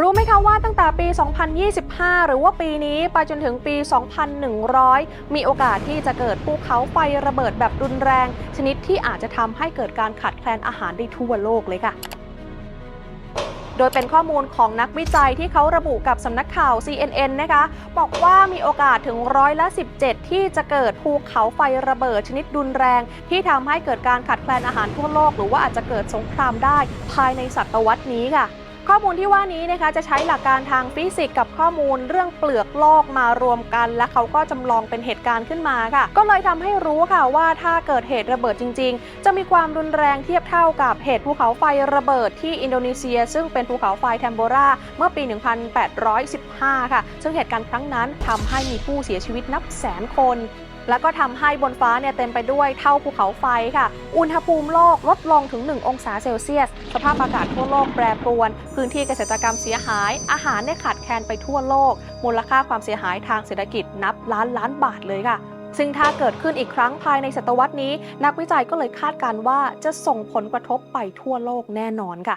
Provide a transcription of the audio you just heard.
รู้ไหมคะว่าตั้งแต่ปี 2025 หรือว่าปีนี้ไปจนถึงปี 2100 มีโอกาสที่จะเกิดภูเขาไฟระเบิดแบบรุนแรง ชนิดที่อาจจะทำให้เกิดการขาดแคลนอาหารได้ทั่วโลกเลยค่ะ โดยเป็นข้อมูลของนักวิจัยที่เขาระบุกับสำนักข่าว CNN นะคะ บอกว่ามีโอกาสถึงร้อยละ 17 ที่จะเกิดภูเขาไฟระเบิดชนิดรุนแรง ที่ทำให้เกิดการขาดแคลนอาหารทั่วโลก หรือว่าอาจจะเกิดสงครามได้ภายในศตวรรษนี้ค่ะ ข้อมูลที่ว่านี้นะคะจะใช้หลักการทางฟิสิกส์กับข้อมูลเรื่องเปลือกโลกมารวมกัน และเขาก็จำลองเป็นเหตุการณ์ขึ้นมาค่ะ ก็เลยทำให้รู้ค่ะว่าถ้าเกิดเหตุระเบิดจริง ๆ จะมีความรุนแรงเทียบเท่ากับเหตุภูเขาไฟระเบิดที่อินโดนีเซีย ซึ่งเป็นภูเขาไฟแทมโบราเมื่อปี 1815 ค่ะ ซึ่งเหตุการณ์ครั้งนั้นทำให้มีผู้เสียชีวิตนับแสนคน แล้วก็ทำให้บนฟ้าเนี่ยเต็มไปด้วยเท่าภูเขาไฟค่ะ อุณหภูมิโลกลดลงถึง 1 องศาเซลเซียส สภาพอากาศทั่วโลกแปรปรวน พื้นที่เกษตรกรรมเสียหาย อาหารเนี่ยขาดแคลนไปทั่วโลก มูลค่าความเสียหายทางเศรษฐกิจนับล้านล้านบาทเลยค่ะซึ่งถ้าเกิดขึ้นอีกครั้งภายในศตวรรษนี้ นักวิจัยก็เลยคาดการณ์ว่าจะส่งผลกระทบไปทั่วโลกแน่นอนค่ะ